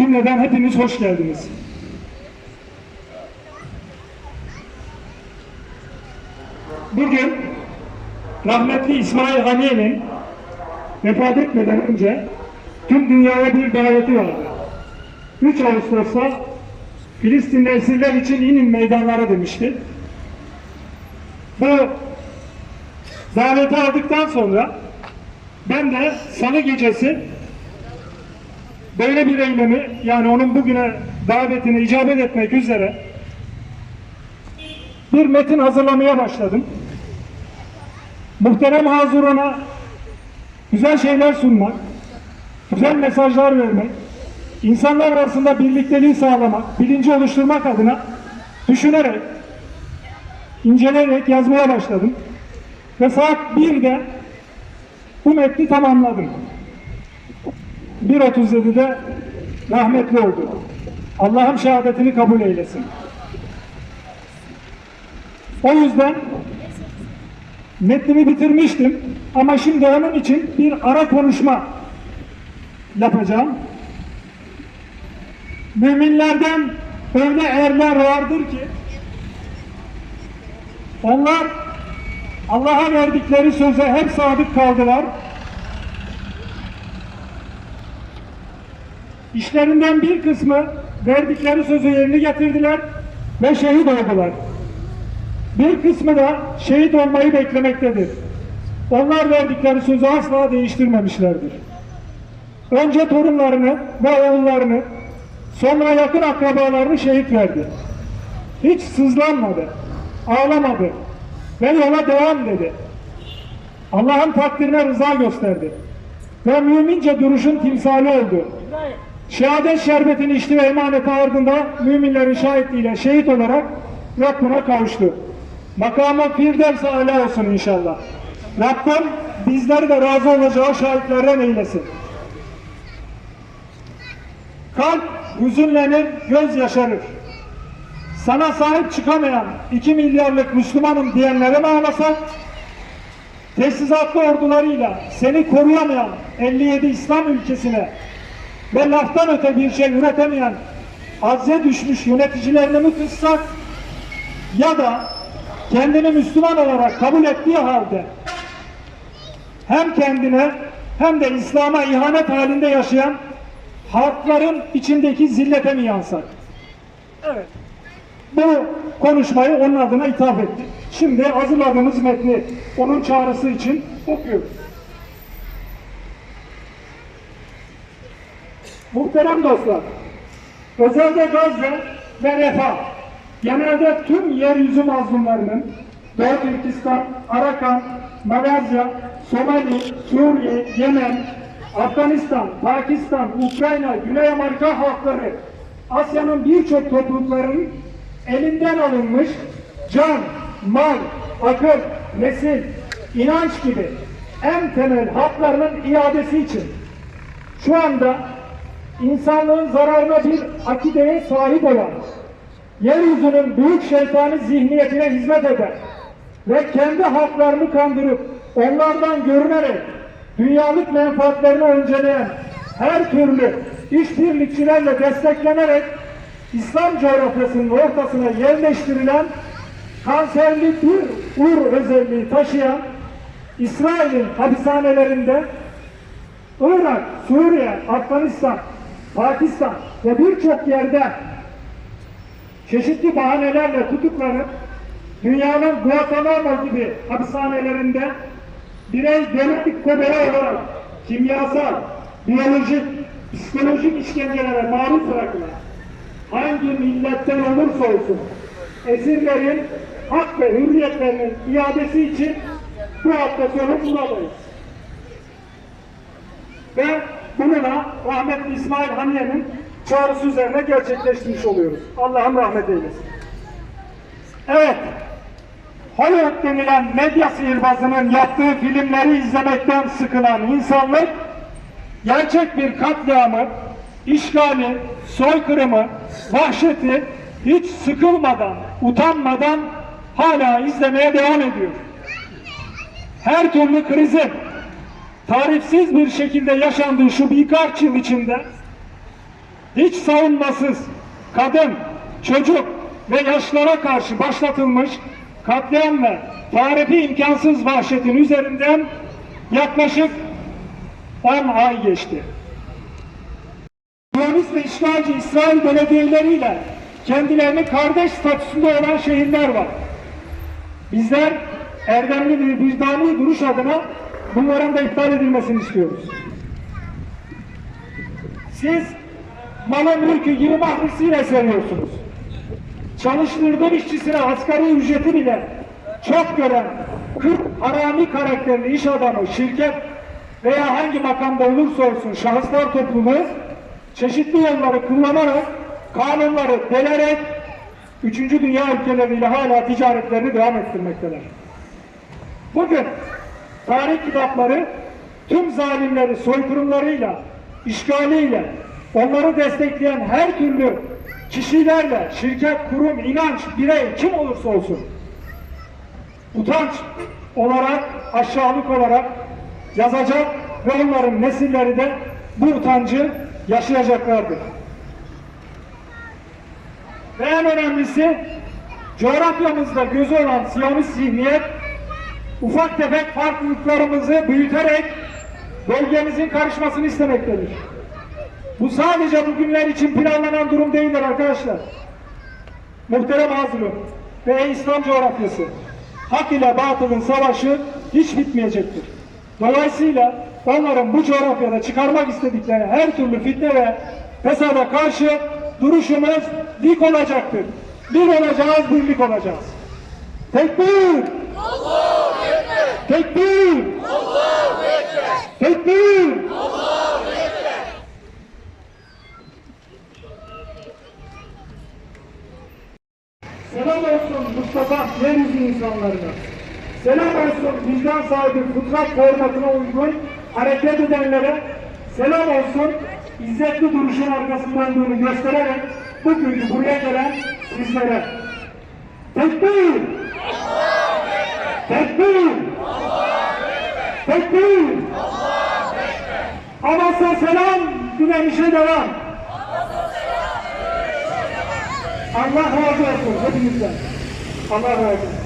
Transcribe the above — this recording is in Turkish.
Cümleden hepiniz hoş geldiniz. Bugün rahmetli İsmail Haniye'nin vefat etmeden önce tüm dünyaya bir daveti vardı. 3 Ağustos'ta Filistinli esirler için inin meydanlara demişti. Bu daveti aldıktan sonra ben de salı gecesi böyle bir eylemi yani onun bugüne davetine icabet etmek üzere bir metin hazırlamaya başladım. Muhterem Hazurun'a güzel şeyler sunmak, güzel mesajlar vermek, insanlar arasında birlikteliği sağlamak, bilinci oluşturmak adına düşünerek, inceleyerek yazmaya başladım. Ve saat 1'de bu metni tamamladım. 1.37'de rahmetli oldu. Allah'ım şehadetini kabul eylesin. O yüzden metnimi bitirmiştim ama şimdi onun için bir ara konuşma yapacağım. Müminlerden öyle erler vardır ki onlar Allah'a verdikleri söze hep sadık kaldılar. İşlerinden bir kısmı verdikleri sözü yerine getirdiler ve şehit oldular. Bir kısmı da şehit olmayı beklemektedir. Onlar verdikleri sözü asla değiştirmemişlerdir. Önce torunlarını ve oğullarını, sonra yakın akrabalarını şehit verdi. Hiç sızlanmadı, ağlamadı ve yola devam dedi. Allah'ın takdirine rıza gösterdi. Ve mümince duruşun timsali oldu. Şehadet şerbetini içti ve emaneti ardında müminlerin şahitliğiyle şehit olarak Rabbine kavuştu. Makamı Firdevs âlâ olsun inşallah. Rabbim bizleri de razı olacağı şahitlerden eylesin. Kalp hüzünlenir, göz yaşarır. Sana sahip çıkamayan 2 milyarlık Müslümanım diyenlere mi ağlasak? Tesisatlı ordularıyla seni koruyamayan 57 İslam ülkesine ve laftan öte bir şey üretemeyen azze düşmüş yöneticilerine mi kızsak? Ya da kendini Müslüman olarak kabul ettiği halde hem kendine hem de İslam'a ihanet halinde yaşayan halkların içindeki zillete mi yansak? Evet. Bu konuşmayı onun adına ithaf ettik. Şimdi hazırladığımız metni onun çağrısı için okuyoruz. Muhterem dostlar, özellikle Gazze ve Refah, genelde tüm yeryüzü mazlumlarının Doğu Türkistan, Arakan, Malezya, Somali, Suriye, Yemen, Afganistan, Pakistan, Ukrayna, Güney Amerika halkları, Asya'nın birçok topluluklarının elinden alınmış can, mal, akıl, nesil, inanç gibi en temel haklarının iadesi için şu anda insanlığın zararına bir akideye sahip olan, yeryüzünün büyük şeytani zihniyetine hizmet eden ve kendi halklarını kandırıp onlardan görünerek dünyalık menfaatlerini önceleyen her türlü işbirlikçilerle desteklenerek İslam coğrafyasının ortasına yerleştirilen kanserli bir ur özelliği taşıyan İsrail'in hapishanelerinde Irak, Suriye, Afganistan, Pakistan ve birçok yerde çeşitli bahanelerle tutuklanıp dünyanın Guantanamo gibi hapishanelerinde birey genetik kodere olarak kimyasal, biyolojik, psikolojik işkencelere maruz bırakılan hangi milletten olursa olsun esirlerin hak ve hürriyetlerinin iadesi için bu hafta sonu buradayız. Ve bununla rahmetli İsmail Haniye'nin çağrısı üzerine gerçekleştirmiş oluyoruz. Allah'ım rahmet eylesin. Evet, Hollywood denilen medya sihirbazının yaptığı filmleri izlemekten sıkılan insanlık, gerçek bir katliamı, işgali, soykırımı, vahşeti hiç sıkılmadan, utanmadan hala izlemeye devam ediyor. Her türlü krizin tarifsiz bir şekilde yaşandığı şu birkaç yıl içinde hiç savunmasız kadın, çocuk ve yaşlara karşı başlatılmış katliam ve tarifi imkansız vahşetin üzerinden yaklaşık 10 ay geçti. Siyonist ve işgalci İsrail belediyeleriyle kendilerini kardeş statüsünde olan şehirler var. Bizler erdemli bir vicdani duruş adına bunların da iptal edilmesini istiyoruz. Siz malı mülkü gibi mahrisiyle seviyorsunuz. Çalıştırdığın işçisine asgari ücreti bile çok gören 40 harami karakterli iş adamı, şirket veya hangi makamda olursa olsun şahıslar topluluğu çeşitli yolları kullanarak kanunları delerek 3. dünya ülkeleriyle hala ticaretlerini devam ettirmekteler. Bugün tarih kitapları tüm zalimleri soykırımlarıyla, işgaliyle, onları destekleyen her türlü kişilerle, şirket, kurum, inanç, birey kim olursa olsun utanç olarak, aşağılık olarak yazacak ve onların nesilleri de bu utancı yaşayacaklardır. Ve en önemlisi coğrafyamızda gözü olan Siyonist zihniyet ufak tefek farklılıklarımızı büyüterek bölgemizin karışmasını istemektedir. Bu sadece bugünler için planlanan durum değildir arkadaşlar. Muhterem Hazırım ve İslam coğrafyası hak ile batılın savaşı hiç bitmeyecektir. Dolayısıyla onların bu coğrafyada çıkarmak istedikleri her türlü fitne ve fesada karşı duruşumuz dik olacaktır. Bir olacağız, birlik olacağız. Tekbir! Tekbir! Tekbir! Selam olsun Mustafa yeryüzü insanlarına. Selam olsun vicdan sahibi fıtrat formatına uygun hareket edenlere. Selam olsun izzetli duruşun arkasından durduğunu göstererek bugünkü buraya gelen sizlere. Tekbir! Tekbir! Tekbir! Amasya selam, güneşe devam. Allah razı olsun hepinizden. Allah razı olsun.